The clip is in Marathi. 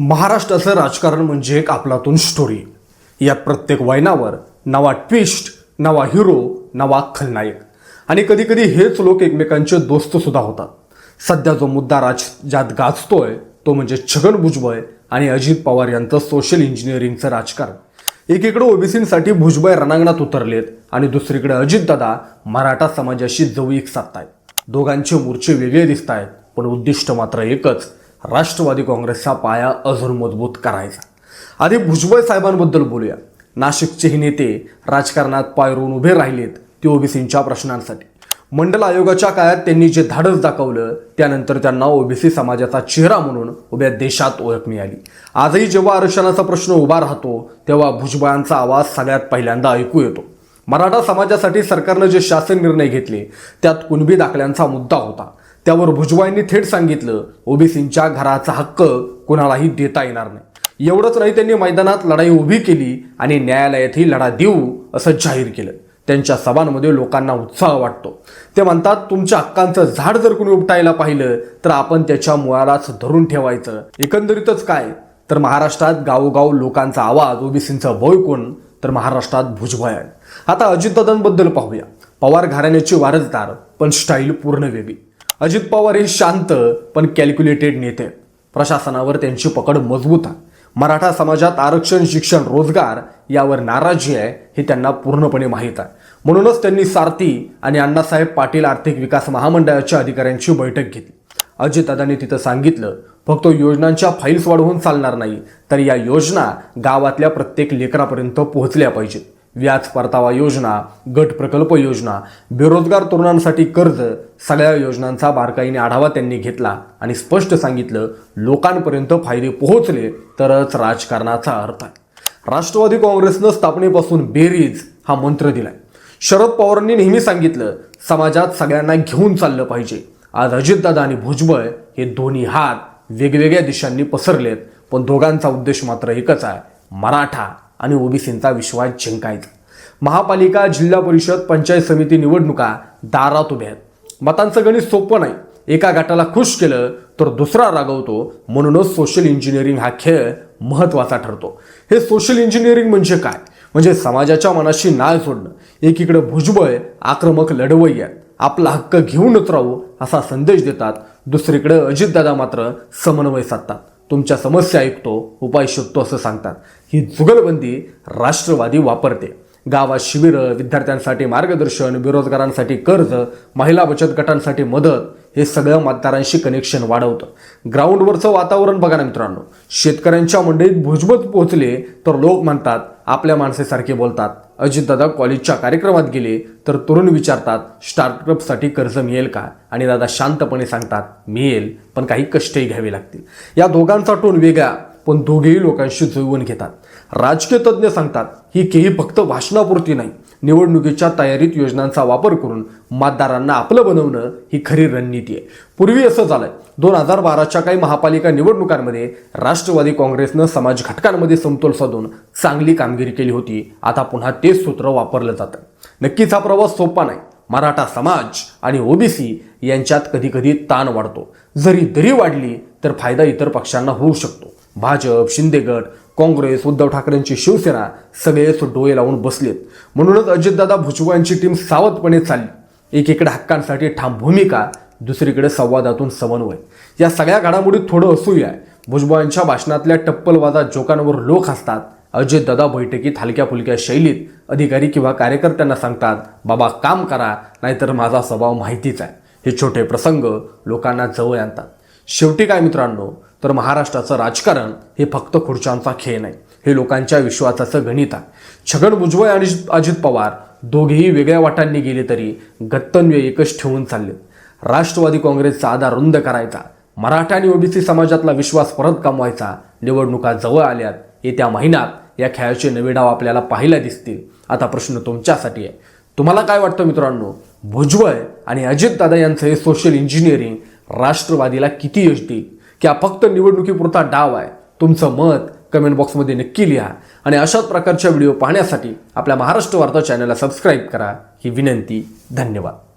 महाराष्ट्राचं राजकारण म्हणजे एक आपलातून स्टोरी यात प्रत्येक वयनावर नवा ट्विस्ट नवा हिरो नवा खलनायक. आणि कधीकधी हेच लोक एकमेकांचे दोस्तसुद्धा होतात. सध्या जो मुद्दा राज्यात गाजतोय तो म्हणजे छगन भुजबळ आणि अजित पवार यांचं सोशल इंजिनिअरिंगचं राजकारण. एकीकडे ओबीसींसाठी भुजबळ रणांगणात उतरलेत आणि दुसरीकडे अजितदादा मराठा समाजाशी जवळीक साधतायत. दोघांचे मोर्चे वेगळे दिसत आहेत पण उद्दिष्ट मात्र एकच राष्ट्रवादी काँग्रेसचा पाया अजून मजबूत करायचा. आधी भुजबळ साहेबांबद्दल बोलूया. नाशिकचे हे नेते राजकारणात पायरून उभे राहिलेत ते ओबीसींच्या प्रश्नांसाठी. मंडल आयोगाच्या काळात त्यांनी जे धाडस दाखवलं त्यानंतर त्यांना ओबीसी समाजाचा चेहरा म्हणून उभ्या देशात ओळख मिळाली. आजही जेव्हा आरक्षणाचा प्रश्न उभा राहतो तेव्हा भुजबळांचा आवाज सगळ्यात पहिल्यांदा ऐकू येतो. मराठा समाजासाठी सरकारनं जे शासन निर्णय घेतले त्यात कुणबी दाखल्यांचा मुद्दा होता. त्यावर भुजबळांनी थेट सांगितलं ओबीसींच्या घराचा हक्क कुणालाही देता येणार नाही. एवढंच नाही त्यांनी मैदानात लढाई उभी केली आणि न्यायालयातही लढा देऊ असं जाहीर केलं. त्यांच्या सभांमध्ये लोकांना उत्साह वाटतो. ते म्हणतात तुमच्या हक्कांचं झाड जर कोणी उपटायला पाहिलं तर आपण त्याच्या मुळालाच धरून ठेवायचं. एकंदरीतच काय? तर महाराष्ट्रात गावोगाव लोकांचा आवाज ओबीसींचा भोय कोण? तर महाराष्ट्रात भुजबळ आहे. आता अजितदादांबद्दल पाहूया. पवार घराण्याची वारसदार पण स्टाईल पूर्ण वेगळी अजित पवार हे शांत पण कॅल्क्युलेटेड नेते. प्रशासनावर त्यांची पकड मजबूत आहे. मराठा समाजात आरक्षण शिक्षण रोजगार यावर नाराजी आहे हे त्यांना पूर्णपणे माहीत आहे. म्हणूनच त्यांनी सारथी आणि अण्णासाहेब पाटील आर्थिक विकास महामंडळाच्या अधिकाऱ्यांची बैठक घेतली. अजितदादांनी तिथं सांगितलं फक्त योजनांच्या फाईल्स वाढवून चालणार नाही तर या योजना गावातल्या प्रत्येक लेकरापर्यंत पोहोचल्या पाहिजेत. व्याज परतावा योजना गट प्रकल्प योजना बेरोजगार तरुणांसाठी कर्ज सगळ्या योजनांचा बारकाईने आढावा त्यांनी घेतला आणि स्पष्ट सांगितलं लोकांपर्यंत फायदे पोहोचले तरच राजकारणाचा अर्थ आहे. राष्ट्रवादी काँग्रेसनं स्थापनेपासून बेरीज हा मंत्र दिलाय. शरद पवारांनी नेहमी सांगितलं समाजात सगळ्यांना घेऊन चाललं पाहिजे. आज अजितदादा आणि भुजबळ हे दोन्ही हात वेगवेगळ्या दिशांनी पसरलेत पण दोघांचा उद्देश मात्र एकच आहे मराठा. आणि ओबीसींचा विश्वास जिंकायचा महापालिका जिल्हा परिषद पंचायत समिती निवडणुका दारात उभ्या आहेत. मतांचं गणित सोपं नाही. एका गटाला खुश केलं तर दुसरा रागवतो. म्हणूनच सोशल इंजिनिअरिंग हा खेळ महत्त्वाचा ठरतो. हे सोशल इंजिनिअरिंग म्हणजे काय? म्हणजे समाजाच्या मनाशी नाळ सोडणं. एकीकडे भुजबळ आक्रमक लढवय्या आपला हक्क घेऊनच राहू असा संदेश देतात. दुसरीकडे अजितदादा मात्र समन्वय साधतात. तुमच्या समस्या ऐकतो उपाय शोधतो असं सांगतात. ही जुगलबंदी राष्ट्रवादी वापरते. गावात शिबिरं विद्यार्थ्यांसाठी मार्गदर्शन बेरोजगारांसाठी कर्ज महिला बचत गटांसाठी मदत हे सगळं मतदारांशी कनेक्शन वाढवतं. ग्राउंडवरचं वातावरण बघा ना मित्रांनो. शेतकऱ्यांच्या मंडईत भुजबळ पोहोचले तर लोक म्हणतात आपल्या माणसेसारखे बोलतात. अजितदादा कॉलेजच्या कार्यक्रमात गेले तर तरुण विचारतात स्टार्टअपसाठी कर्ज मिळेल का? आणि दादा शांतपणे सांगतात मिळेल पण काही कष्टही घ्यावे लागतील. या दोघांचा टोन वेगळा पण दोघेही लोकांशी जुळवून घेतात. राजकीय तज्ज्ञ सांगतात ही केही फक्त भाषणापुरती नाही. निवडणुकीच्या तयारीत योजनांचा वापर करून मतदारांना आपलं बनवणं ही खरी रणनीती आहे. पूर्वी असं झालंय. दोन हजार बाराच्या काही महापालिका निवडणुकांमध्ये राष्ट्रवादी काँग्रेसनं समाज घटकांमध्ये समतोल साधून चांगली कामगिरी केली होती. आता पुन्हा तेच सूत्र वापरलं जातं. नक्कीच हा प्रवास सोपा नाही. मराठा समाज आणि ओबीसी यांच्यात कधीकधी ताण वाढतो. जरी दरी वाढली तर फायदा इतर पक्षांना होऊ शकतो. भाजप शिंदेगड काँग्रेस उद्धव ठाकरेंची शिवसेना सगळेच डोळे लावून बसलेत. म्हणूनच अजितदादा भुजबळांची टीम सावधपणे चालली. एकीकडे हक्कांसाठी ठाम भूमिका दुसरीकडे संवादातून समन्वय. या सगळ्या घडामोडीत थोडं असूया. भुजबळांच्या भाषणातल्या टप्पलवादा जोकांवर लोक हसतात. अजितदादा बैठकीत हलक्या फुलक्या शैलीत अधिकारी किंवा कार्यकर्त्यांना सांगतात बाबा काम करा नाहीतर माझा स्वभाव माहितीच आहे. हे छोटे प्रसंग लोकांना जवळ आणतात. शेवटी काय मित्रांनो तर महाराष्ट्राचं राजकारण हे फक्त खुर्च्यांचा खेळ नाही. हे लोकांच्या विश्वासाचं गणित आहे. छगन भुजबळ आणि अजित पवार दोघेही वेगळ्या वाटांनी गेले तरी गत्तन्वय एकच ठेवून चालले. राष्ट्रवादी काँग्रेसचा आधार रुंद करायचा मराठा आणि ओबीसी समाजातला विश्वास परत कमवायचा निवडणुका जवळ आल्यात येत्या महिन्यात या खेळाचे नवे डाव आपल्याला पाहायला दिसतील. आता प्रश्न तुमच्यासाठी आहे. तुम्हाला काय वाटतं मित्रांनो? भुजबळ आणि अजितदादा यांचं हे सोशल इंजिनिअरिंग राष्ट्रवादीला किती यश देईल? की हा फक्त निवडणुकीपुरता डाव आहे? तुमचं मत कमेंट बॉक्समध्ये नक्की लिहा. आणि अशाच प्रकारच्या व्हिडिओ पाहण्यासाठी आपल्या महाराष्ट्र वार्ता चॅनलला सबस्क्राईब करा. ही विनंती. धन्यवाद.